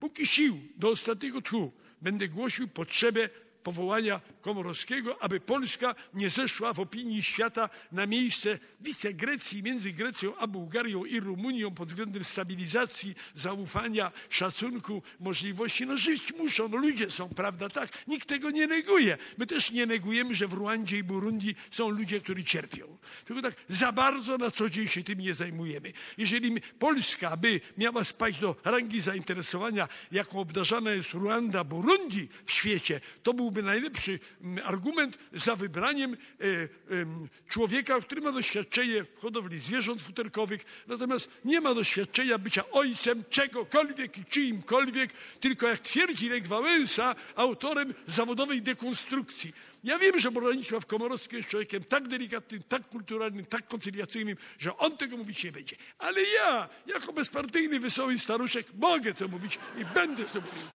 Póki sił do ostatniego tchu będę głosił potrzebę powołania Komorowskiego, aby Polska nie zeszła w opinii świata na miejsce wicegrecji między Grecją a Bułgarią i Rumunią pod względem stabilizacji, zaufania, szacunku, możliwości. No żyć muszą, no ludzie są, prawda? Tak, nikt tego nie neguje. My też nie negujemy, że w Ruandzie i Burundi są ludzie, którzy cierpią. Tylko tak za bardzo na co dzień się tym nie zajmujemy. Jeżeli Polska by miała spaść do rangi zainteresowania, jaką obdarzana jest Ruanda, Burundi w świecie, to byłby najlepszy argument za wybraniem e, człowieka, który ma doświadczenie w hodowli zwierząt futerkowych, natomiast nie ma doświadczenia bycia ojcem czegokolwiek i czyimkolwiek, tylko jak twierdzi Lech Wałęsa, autorem zawodowej dekonstrukcji. Ja wiem, że Bronisław Komorowski jest człowiekiem tak delikatnym, tak kulturalnym, tak koncyliacyjnym, że on tego mówić nie będzie. Ale ja, jako bezpartyjny, wesoły staruszek, mogę to mówić i będę to mówił.